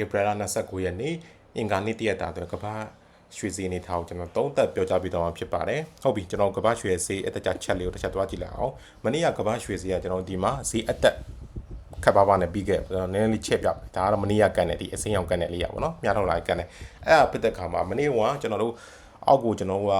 ဧပြီလ29ရက်နေ့အင်္ဂါနေ့တရက်တာအတွင်းကမ္ဘာရွှေစည်းအနေထားကိုကျွန်တော်သုံးသက်ပြောကြားပေးတော့မှာဖြစ်ပါတယ်ဟုတ်ပြီကျွန်တော်ကမ္ဘာရွှေစည်းအတက်ကြချက်လေးကိုတစ်ချက်သွားကြည့်လိုက်အောင်မနေ့ကကမ္ဘာရွှေစည်းကကျွန်တော်ဒီမှာစည်းအတက်ခပ်ပါပါနဲ့ပြီးခဲ့ကျွန်တော်နည်းနည်းလေးချက်ပြဒါကတော့မနေ့ကကန်တဲ့ဒီအစင်းအောင်ကန်တဲ့လေးရပါတော့မြားထောက်လာကန်တဲ့အဲ့ဒါဖြစ်တဲ့ခါမှာမနေ့ကကျွန်တော်တို့အောက်ကိုကျွန်တော်တို့က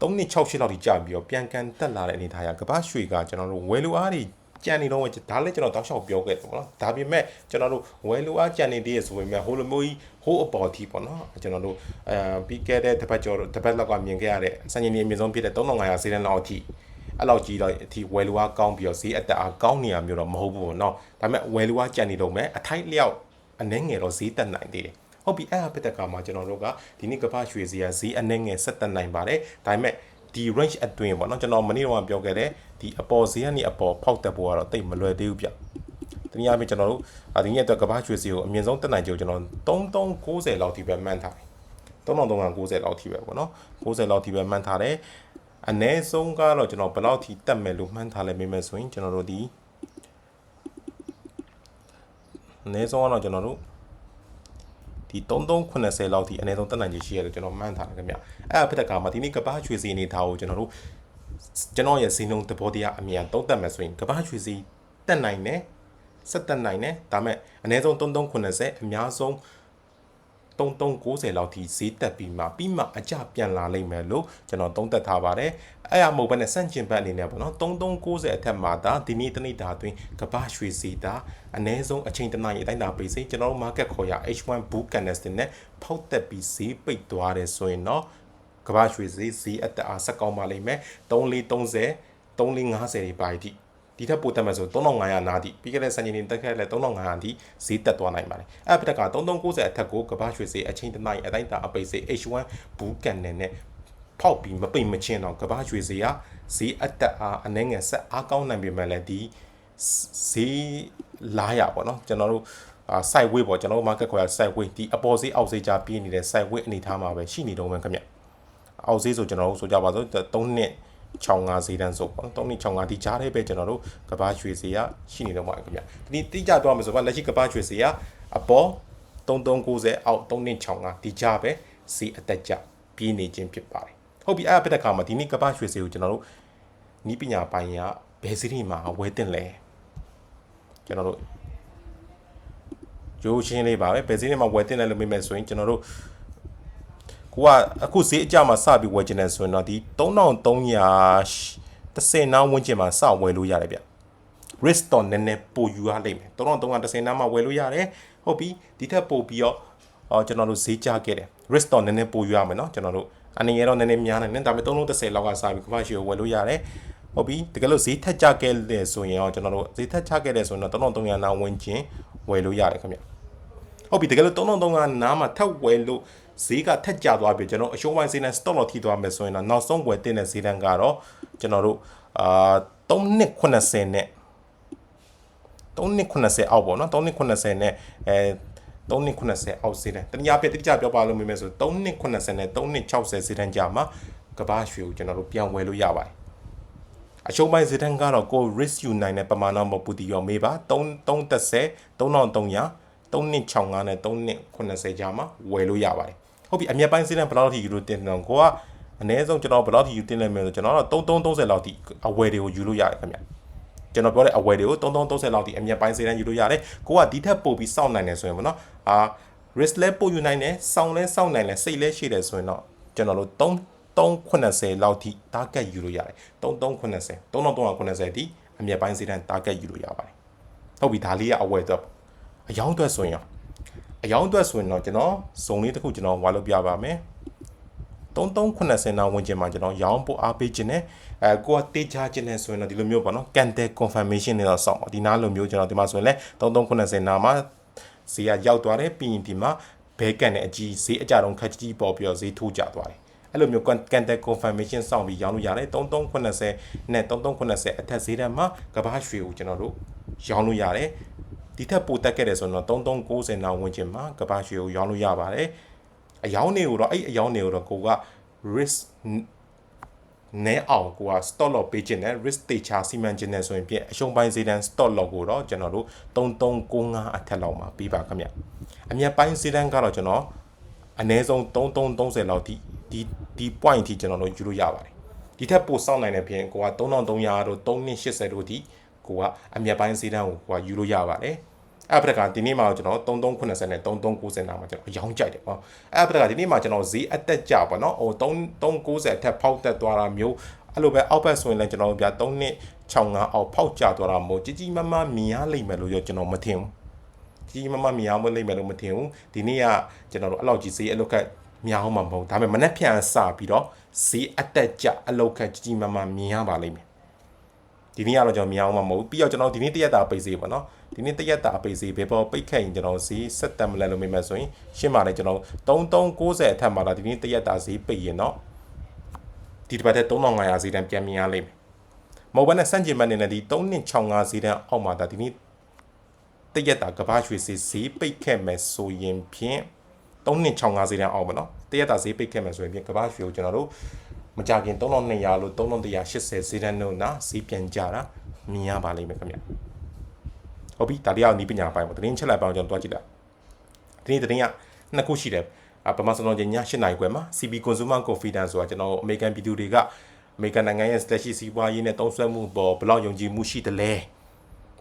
3နှစ်6ရှစ်လောက်ထိကြာပြီးတော့ပြန်ကန်တက်လာတဲ့အနေထားရကမ္ဘာရွှေကကျွန်တော်တို့ဝယ်လူအားတွေ ကြံနေတော့ဒါလည်းကျွန်တော်တောက်လျှောက်ပြောခဲ့တယ်ပေါ့နော်ဒါပေမဲ့ကျွန်တော်တို့ဝယ်လူအားကြံနေသေးရဆိုပေမဲ့ဟိုလိုမျိုးကြီးဟိုးအပေါ်တီပေါ့နော်ကျွန်တော်တို့အဲပြီးခဲ့တဲ့တစ်ပတ်ကျော်တစ်ပတ်လောက်ကမြင်ခဲ့ရတဲ့စံချိန်ကြီးအမြင့်ဆုံးဖြစ်တဲ့3500စီးတန်းလောက်အထိအဲ့လောက်ကြီးတော့အထိဝယ်လူအားကောင်းပြီးတော့ဈေးအတက်အားကောင်းနေရမျိုးတော့မဟုတ်ဘူးပေါ့နော်ဒါပေမဲ့ဝယ်လူအားကြံနေတော့မဲ့အထိုက်လျောက်အနှဲငယ်တော့ဈေးတက်နိုင်သေးတယ်ဟုတ်ပြီအဲ့အပစ်တက်ကမှာကျွန်တော်တို့ကဒီနေ့ကပ္ပရွှေစရာဈေးအနှဲငယ်ဆက်တက်နိုင်ပါတယ်ဒါပေမဲ့ ဒီ range အတွင်းပေါ့နော်ကျွန်တော်မနေ့ကပြောခဲ့တဲ့ဒီအပေါ်ဈေးကနေအပေါ်ဖောက်တက်ဖို့ကတော့တိတ်မလွယ်သေးဘူးဗျတနည်းအားဖြင့်ကျွန်တော်တို့ဒီနေ့အတွက်ကပ္ပရွှေစည်းကိုအမြင့်ဆုံးတက်နိုင်ကြကိုကျွန်တော်3390လောက်ထိပဲမှန်းထားတယ်3390လောက်ထိပဲပေါ့နော်90လောက်ထိပဲမှန်းထားတယ်အနည်းဆုံးကတော့ကျွန်တော်ဘယ်လောက်ထိတက်မယ်လို့မှန်းထားလဲမိမယ်ဆိုရင်ကျွန်တော်တို့ဒီအနည်းဆုံးကတော့ကျွန်တော်တို့ ဒီ3380လောက်ထိအနည်းဆုံးတက်နိုင်ခြေရှိရတယ်ကျွန်တော်မှန်းထားတယ်ခင်ဗျအဲ့အဖြစ်တဲ့ကမှာဒီနေ့ကပ္ပရွှေစည်းအနေထားကိုကျွန်တော်တို့ကျွန်တော်ရဲ့စီလုံးသဘောတရားအမြန်သုံးသက်မယ်ဆိုရင်ကပ္ပရွှေစည်းတက်နိုင်တယ်ဆက်တက်နိုင်တယ်ဒါမဲ့အနည်းဆုံး3380အများဆုံး 3390လောက်ထိဈေးတက်ပြီးမှပြီးမှအကြပြန်လာလိမ့်မယ်လို့ကျွန်တော်သုံးသပ်ထားပါတယ်အဲ့အမဟုတ်ဘဲနဲ့စန့်ကျင်ဘက်အနေနဲ့ပေါ့နော်3390အထက်မှာဒါဒီနေ့တနေ့တာအတွင်းကပ္ပရွှေစီတာအ ਨੇ ဆုံးအချိန်တနာရီအတိုင်းတာပေးစိကျွန်တော်တို့ market ခေါ်ရ H1 book candlestick နဲ့ဖောက်တက်ပြီးဈေးပိတ်သွားတယ်ဆိုရင်တော့ကမ္ဘာရွှေဈေးဈေးအတက်အားဆက်ကောင်းပါလိမ့်မယ်3430 3450တွေပါတီ ဒီထက်ပိုတက်မယ်ဆို3500နားတိပြီးခဲ့တဲ့စံချိန်တွေတက်ခဲ့လဲ3500အထိဈေးတက်သွားနိုင်ပါတယ်အဲ့ပတက်က3390အထက်ကိုကမ္ဘာရွှေဈေးအချိန်တနိုင်အတိုင်းတာအပိတ်ဈေး H1 ဘူးကန်နယ်နဲ့ဖောက်ပြီးမပိတ်မချင်းတော့ကမ္ဘာရွှေဈေးကဈေးအတက်အားအနှဲငယ်ဆက်အားကောင်းနိုင်ပေမဲ့လည်းဒီဈေးလာရပါတော့ကျွန်တော်တို့အာ side way ပေါ့ကျွန်တော်တို့ market ခေါ်ရ side way ဒီအပေါ်ဈေးအောက်ဈေးကြားပြင်းနေတဲ့ side way အနေထားမှာပဲရှိနေတော့မယ်ခင်ဗျအောက်ဈေးဆိုကျွန်တော်တို့ဆိုကြပါစို့3နှစ် 65ဈေးတန်းဆိုပေါ့နော်3265ဒီကြားထဲပဲကျွန်တော်တို့ကဘာရွှေဈေးရရှိနေတော့မှာခင်ဗျဒီနေ့တိကျသွားမယ်ဆိုတော့လက်ရှိကဘာရွှေဈေးရအပေါ်3390အောက်3265ဒီကြားပဲဈေးအတက်ကြပြေးနေခြင်းဖြစ်ပါတယ်ဟုတ်ပြီအဲ့ပြတဲ့ခါမှာဒီနေ့ကဘာရွှေဈေးကိုကျွန်တော်တို့နီးပညာပိုင်းရဘယ်ဈေးတွေမှာဝယ်တင်လဲကျွန်တော်တို့ရိုးရှင်းလေးပါပဲဘယ်ဈေးတွေမှာဝယ်တင်လဲလို့မေးမယ်ဆိုရင်ကျွန်တော်တို့ ကိုကအခုဈေးအကြမှာစပြီးဝယ်ချင်တယ်ဆိုရင်တော့ဒီ3300 30နားဝန်းကျင်မှာစဝယ်လို့ရတယ်ဗျ risk တော့နည်းနည်းပိုယူရလိမ့်မယ်3330နားမှာဝယ်လို့ရတယ်ဟုတ်ပြီဒီထက်ပိုပြီးတော့အော်ကျွန်တော်တို့ဈေးကြခဲ့တယ် risk တော့နည်းနည်းပိုယူရမယ်เนาะကျွန်တော်တို့အနေရတော့နည်းနည်းများနေတယ်ဒါပေမဲ့3330လောက်ကစပြီးကမ္ဘာ့ရှီကိုဝယ်လို့ရတယ်ဟုတ်ပြီတကယ်လို့ဈေးထက်ကြခဲ့တယ်ဆိုရင်ရောကျွန်တော်တို့ဈေးထက်ချခဲ့တယ်ဆိုရင်တော့3300နားဝန်းကျင်ဝယ်လို့ရတယ်ခင်ဗျ ဟုတ်ပြီတကယ်လို့3300နားမှာထပ်ဝယ်လို့ဈေးကထက်ကျသွားပြီကျွန်တော်အရှုံးပိုင်းဈေးနဲ့ stock လောက်ထိသွားမယ်ဆိုရင်တော့နောက်ဆုံးဝယ်တင်တဲ့ဈေးတန်းကတော့ကျွန်တော်တို့အာ3နှစ်80နဲ့3နှစ်80အောက်ပေါ့နော်3နှစ်80နဲ့အဲ3နှစ်80အောက်ဈေးတန်းတနည်းအားဖြင့်တိကျပြောပါလို့မိမယ်ဆို3နှစ်80နဲ့3နှစ်60ဈေးတန်းကြာမှာကဘာရွှေကိုကျွန်တော်တို့ပြန်ဝယ်လို့ရပါတယ်အရှုံးပိုင်းဈေးတန်းကတော့ကို risk ယူနိုင်တဲ့ပမာဏမပူတီရောမေးပါ3 330 3300 3နှစ်65နဲ့3နှစ်80ကြာမှာဝယ်လို့ရပါတယ်ဟုတ်ပြီအမြက်ပိုင်းစင်းတဲ့ဘယ်လောက်ထိယူလို့တင်တယ်ကိုကအနည်းဆုံးကျွန်တော်ဘယ်လောက်ထိယူတင်လိုက်မယ်ဆိုကျွန်တော်တော့3330လောက်ထိအဝယ်တွေကိုယူလို့ရတယ်ခင်ဗျကျွန်တော်ပြောတဲ့အဝယ်တွေကို3330လောက်ထိအမြက်ပိုင်းစင်းတဲ့ယူလို့ရတယ်ကိုကဒီထက်ပိုပြီးစောင့်နိုင်တယ်ဆိုရင်ပေါ့နော်အာ risk လဲပို့ယူနိုင်တယ်စောင့်လဲစောင့်နိုင်တယ်စိတ်လဲရှိတယ်ဆိုရင်တော့ကျွန်တော်တို့3 380လောက်ထိ target ယူလို့ရတယ်3380 3380ထိအမြက်ပိုင်းစင်းတဲ့ target ယူလို့ရပါတယ်ဟုတ်ပြီဒါလေးကအဝယ်တော့ အယောင်းအတွက်ဆိုရင်အယောင်းအတွက်ဆိုရင်တော့ကျွန်တော်ဇုံလေးတစ်ခုကျွန်တော်ဝါလို့ပြပါမယ်3380နာဝင်ကျင်မှာကျွန်တော်ရောင်းဖို့အားပေးခြင်းနဲ့အဲကိုကတေးချခြင်းနဲ့ဆိုရင်တော့ဒီလိုမျိုးပေါ့နော် candle confirmation တွေတော့စောင့်ပါဒီနားလိုမျိုးကျွန်တော်ဒီမှာဆိုရင်လဲ3380နာမှာဈေးကရောက်သွားတယ်ပြီးရင်ဒီမှာဘဲကန်တဲ့အကြီးဈေးအကြတော့ခက်ကြီးပေါ်ပြီးတော့ဈေးထိုးကျသွားတယ်အဲ့လိုမျိုး candle confirmation စောင့်ပြီးရောင်းလို့ရတယ်3380နဲ့3380အထက်ဈေးတန်းမှာကဘာရွှေကိုကျွန်တော်တို့ရောင်းလို့ရတယ် ဒီထက်ပိုတက်ခဲ့တယ်ဆိုတော့3390နောက်ဝင်ချင်းမှာကဘာရွှေကိုရောင်းလို့ရပါတယ်အယောင်းတွေကိုတော့အဲ့အယောင်းတွေကိုတော့ကိုက risk နဲအောင်ကိုက stop loss ပေးခြင်းနဲ့ risk တေချာစီမံခြင်းနဲ့ဆိုရင်ဖြင့်အရှုံးပိုင်းဈေးတန်း stop loss ကိုတော့ကျွန်တော်တို့3395အထက်လောက်မှာပေးပါခင်ဗျအမြတ်ပိုင်းဈေးတန်းကတော့ကျွန်တော်အနည်းဆုံး3330လောက်ထိဒီဒီ point ထိကျွန်တော်တို့ယူလို့ရပါတယ်ဒီထက်ပိုစောင့်နိုင်တဲ့ဖြင့်ကိုက3300တို့3280တို့ထိ ကိုကအမြတ်ပိုင်းဈေးတန်းကိုကိုကယူလို့ရပါတယ်အဲ့ပဒကဒီနေ့မှာကျွန်တော်3380နဲ့3390နာမှာကျွန်တော်ရောင်းကြိုက်တယ်ပေါ့အဲ့ပဒကဒီနေ့မှာကျွန်တော်ဈေးအတက်ကြပေါ့နော်ဟို3390အထက်ဖောက်တက်သွားတာမျိုးအဲ့လိုပဲအောက်ဘက်ဆိုရင်လည်းကျွန်တော်တို့ဗျာ3နှစ်65အောက်ဖောက်ကျသွားတာမို့ကြီးကြီးမားမားမြင်ရလိမ့်မယ်လို့ရောကျွန်တော်မထင်ဘူးကြီးကြီးမားမားမြင်ရမလိမ့်မယ်လို့မထင်ဘူးဒီနေ့ကကျွန်တော်တို့အဲ့လောက်ကြီးဈေးအလုတ်ခတ်များအောင်မှာမဟုတ်ဒါပေမဲ့မနေ့ပြန်စပြီးတော့ဈေးအတက်ကြအလုတ်ခတ်ကြီးကြီးမားမားမြင်ရပါလိမ့်မယ် ဒီနေ့ကတော့ကျွန်တော်မြင်အောင်မှာမဟုတ်ပြီးတော့ကျွန်တော်ဒီနေ့တရက်တာပိတ်စေးပေါ့နော်ဒီနေ့တရက်တာပိတ်စေးဘယ်ပေါ်ပိတ်ခတ်ရင်ကျွန်တော်ဈေးဆက်တက်မလဲလို့မိမယ်ဆိုရင်ရှင်းပါလေကျွန်တော်3390အထက်မှာလာဒီနေ့တရက်တာဈေးပိတ်ရင်တော့ဒီတစ်ပတ်တဲ့3500ဈေးတန်းပြန်မြင်ရလိမ့်မယ်မဟုတ်ဘဲနဲ့စန့်ကျင်ဘက်နေနဲ့ဒီ3265ဈေးတန်းအောက်မှာဒါဒီနေ့တရက်တာကဘာရွှေဈေးဈေးပိတ်ခဲ့မယ်ဆိုရင်ဖြင့်3265ဈေးတန်းအောက်ပါနော်တရက်တာဈေးပိတ်ခဲ့မယ်ဆိုရင်ဖြင့်ကဘာရွှေကိုကျွန်တော်တို့ မကြခင်3200လို့3180ဈေးတန်းတို့နာဈေးပြန်ကြတာမြင်ရပါလိမ့်မယ်ခင်ဗျဟုတ်ပြီဒါတရားနီးပညာပိုင်းပေါ့သတင်းချက်လိုက်ပေါင်းကျွန်တော်တွားကြည့်တာဒီနေ့သတင်းကနှစ်ခုရှိတယ်အပမာစလုံးည8နိုင်ခွဲမှာ CB Consumer Confidence ဆိုတာကျွန်တော်အမေရိကန်ပြည်သူတွေကအမေရိကန်နိုင်ငံရဲ့ slash စီးပွားရေးနဲ့တုံးဆွဲမှုပေါ်ဘလောက်ယုံကြည်မှုရှိတယ်လဲ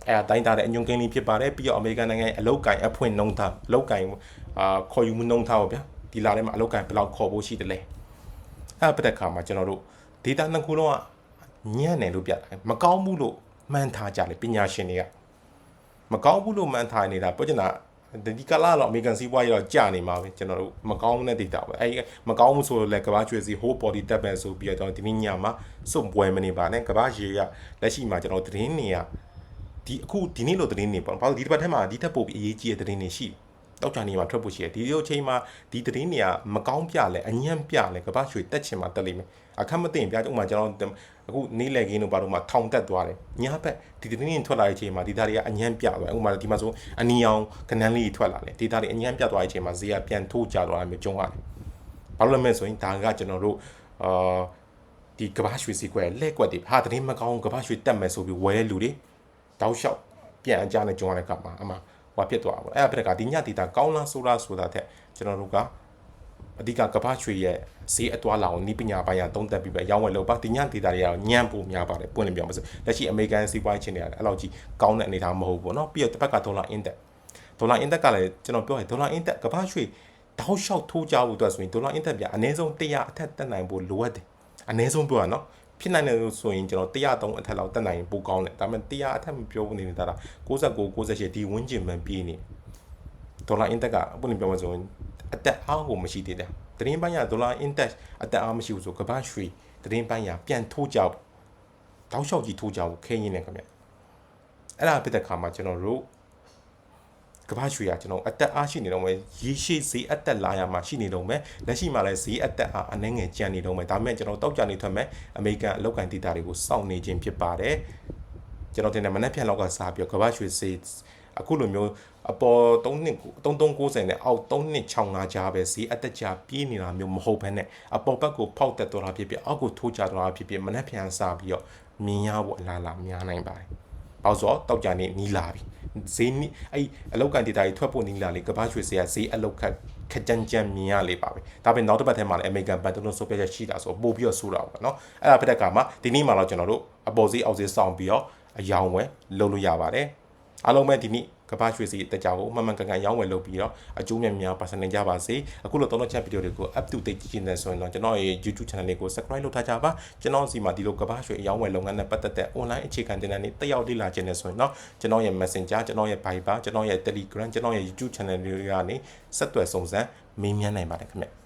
အဲအတိုင်းသားတဲ့အညွန်ကင်းလေးဖြစ်ပါတယ်ပြီးတော့အမေရိကန်နိုင်ငံရဲ့အလောက်ကင်အဖွင့်နှုံးထားအလောက်ကင်အာခေါ်ယူမှုနှုံးထားပါဗျာဒီလာထဲမှာအလောက်ကင်ဘလောက်ခေါ်ဖို့ရှိတယ်လဲ အဲ့ပတဲ့ခါမှာကျွန်တော်တို့ data နှစ်ခုလုံးကညံ့တယ်လို့ပြတယ်မကောင်းဘူးလို့မှန်းထားကြတယ်ပညာရှင်တွေကမကောင်းဘူးလို့မှန်းထားနေတာပြောချင်တာဒီကလာတော့အမေရိကန်စီးပွားရေးတော့ကြာနေမှာပဲကျွန်တော်တို့မကောင်းတဲ့ data ပဲအဲမကောင်းဘူးဆိုတော့လည်းကဘာကျွေးစီ whole body တက်ပဲဆိုပြီးတော့ကျွန်တော်ဒီနေ့ညမှာစွန့်ပွဲမနေပါနဲ့ကဘာရေကလက်ရှိမှာကျွန်တော်သတင်းနေရဒီအခုဒီနေ့လိုသတင်းနေပေါ့ဘာလို့ဒီတစ်ပတ်ထဲမှာဒီထက်ပိုပြီးအရေးကြီးတဲ့သတင်းတွေရှိတော က်ချာနေမှာထွက်ဖို့ရှိတယ်ဒီလိုချိန်မှာဒီသတင်းတွေကမကောင်းပြလဲအညံ့ပြလဲကဘာရွှေတက်ချင်မှာတက်လိမ့်မယ်အခက်မသိရင်ပြဥမာကျွန်တော်အခုနေ့လည်ခင်းတို့ဘာလို့မှထောင်တက်သွားတယ်ညဘက်ဒီသတင်းတွေထွက်လာတဲ့အချိန်မှာဒီသားတွေကအညံ့ပြသွားဥမာဒီမှာဆိုအနီအောင်ကနန်းလေးထွက်လာတယ်ဒီသားတွေအညံ့ပြသွားတဲ့အချိန်မှာဈေးကပြန်ထိုးကျသွားတာမျိုးကြုံရတယ်ဘာလို့လဲမဲ့ဆိုရင်ဒါကကျွန်တော်တို့အာဒီကဘာရွှေစီကွယ်လက်ကွက်တွေဟာသတင်းမကောင်းကဘာရွှေတက်မယ်ဆိုပြီးဝယ်တဲ့လူတွေတောက်လျှောက်ပြန်အကြနဲ့ကြုံရတဲ့ကမှာအမှ ဟိုဖြစ်သွားပါဘူးအဲ့ဒါပြတဲ့ကဒီညတီတာကောင်းလားဆိုလားဆိုတာတဲ့ကျွန်တော်တို့ကအဓိကကဘာချွေရဲ့ဈေးအသွားလာအောင်ဤပညာပိုင်းရသုံးသက်ပြီးပဲရောင်းဝယ်လုပ်ပါဒီညဒေတာတွေကတော့ညံ့ဖို့များပါတယ်ပွင့်လင်းပြောမှာဆိုလက်ရှိအမေရိကန်စီးပွားရေးချင်းတွေကအဲ့လောက်ကြီးကောင်းတဲ့အနေအထားမဟုတ်ဘူးเนาะပြီးတော့တစ်ဖက်ကဒေါ်လာအင်တက်ဒေါ်လာအင်တက်ကလည်းကျွန်တော်ပြောရင်ဒေါ်လာအင်တက်ကဘာချွေတောက်လျှောက်ထိုးကြဖို့အတွက်ဆိုရင်ဒေါ်လာအင်တက်ပြအနည်းဆုံး100အထက်တက်နိုင်ဖို့လိုအပ်တယ်အနည်းဆုံးပြောရနော် ဖြစ်နိုင်တယ်ဆိုရင်ကျွန်တော်103အထက်လောက်တက်နိုင်ရင်ပိုကောင်းတယ်ဒါပေမဲ့100အထက်မပြောဘူးနေတာ69 68ဒီဝန်းကျင်မှပြေးနေဒေါ်လာအင်တက်ကအခုနေပြောမှဆိုရင်အတက်အားကိုမရှိသေးတယ်သတင်းပိုင်းရဒေါ်လာ index အတက်အားမရှိဘူးဆိုကမ္ဘာရွှေသတင်းပိုင်းရပြန်ထိုးကြဖို့တောက်လျှောက်ကြီးထိုးကြဖို့ခဲရင်းနေခင်ဗျအဲ့ဒါဖြစ်တဲ့ခါမှာကျွန်တော်တို့ ကမ္ဘာရွှေကကျွန်တော်အတက်အားရှိနေတော့မယ်ရေရှိဈေးအတက်လာရမှာရှိနေတော့မယ်လက်ရှိမှာလည်းဈေးအတက်အားအနှဲငယ်ကျန်နေတော့မယ်ဒါပေမဲ့ကျွန်တော်တောက်ကြနေထွက်မယ်အမေရိကန်အလောက်ကန်ဒေတာတွေကိုစောင့်နေခြင်းဖြစ်ပါတယ်ကျွန်တော်တင်တယ်မနေ့ဖြန်လောက်ကစားပြီးကမ္ဘာရွှေဈေးအခုလိုမျိုးအပေါ်3နှစ်3390နဲ့အောက်3နှစ်65ကြားပဲဈေးအတက်ကြပြေးနေတာမျိုးမဟုတ်ဘဲနဲ့အပေါ်ဘက်ကိုဖောက်တက်သွားတာဖြစ်ဖြစ်အောက်ကိုထိုးကျသွားတာဖြစ်ဖြစ်မနှက်ဖြန်စားပြီးတော့မြင်ရဖို့အလားအလာများနိုင်ပါတယ်။ ဘာလို့ဆိုတော့တောက်ကြနေနီးလာပြီ။ဈေးနီးအဲ့အလောက်ကန်ဒေတာကြီးထွက်ဖို့နီးလာလေကဘာရွှေဈေးကဈေးအလောက်ခက်ခကြမ်းကြမ်းမြင်ရလေပါပဲဒါပေမဲ့နောက်တစ်ပတ်ထဲမှာလည်း American Pantone ဆိုပြချက်ရှိတာဆိုပို့ပြီးတော့ဆိုးတာပေါ့နော်အဲ့ဒါဖြစ်တဲ့အခါမှာဒီနေ့မှာတော့ကျွန်တော်တို့အပေါ်ဈေးအောက်ဈေးစောင့်ပြီးတော့အယောင်ဝယ်လုပ်လို့ရပါတယ်အားလုံးပဲဒီနေ့ ကဘာရွှေစီတက်ကြဖို့မှန်မှန်ကန်ကန်ရောင်းဝယ်လုပ်ပြီးတော့အကျိုးမြတ်များပါစနေကြပါစေအခုလိုသုံးလို့ချက်ဗီဒီယိုတွေကို up to date ကြည့်နေဆိုရင်တော့ကျွန်တော်ရဲ့ YouTube channel လေးကို subscribe လုပ်ထားကြပါကျွန်တော်စီမှာဒီလိုကဘာရွှေရောင်းဝယ်လုပ်ငန်းနဲ့ပတ်သက်တဲ့ online အခြေခံတင်တဲ့နေ့တက်ရောက်လေ့လာခြင်းနဲ့ဆိုရင်တော့ကျွန်တော်ရဲ့ Messenger ကျွန်တော်ရဲ့ Viber ကျွန်တော်ရဲ့ Telegram ကျွန်တော်ရဲ့ YouTube channel တွေကနေဆက်သွယ်စုံစမ်းမေးမြန်းနိုင်ပါတယ်ခင်ဗျ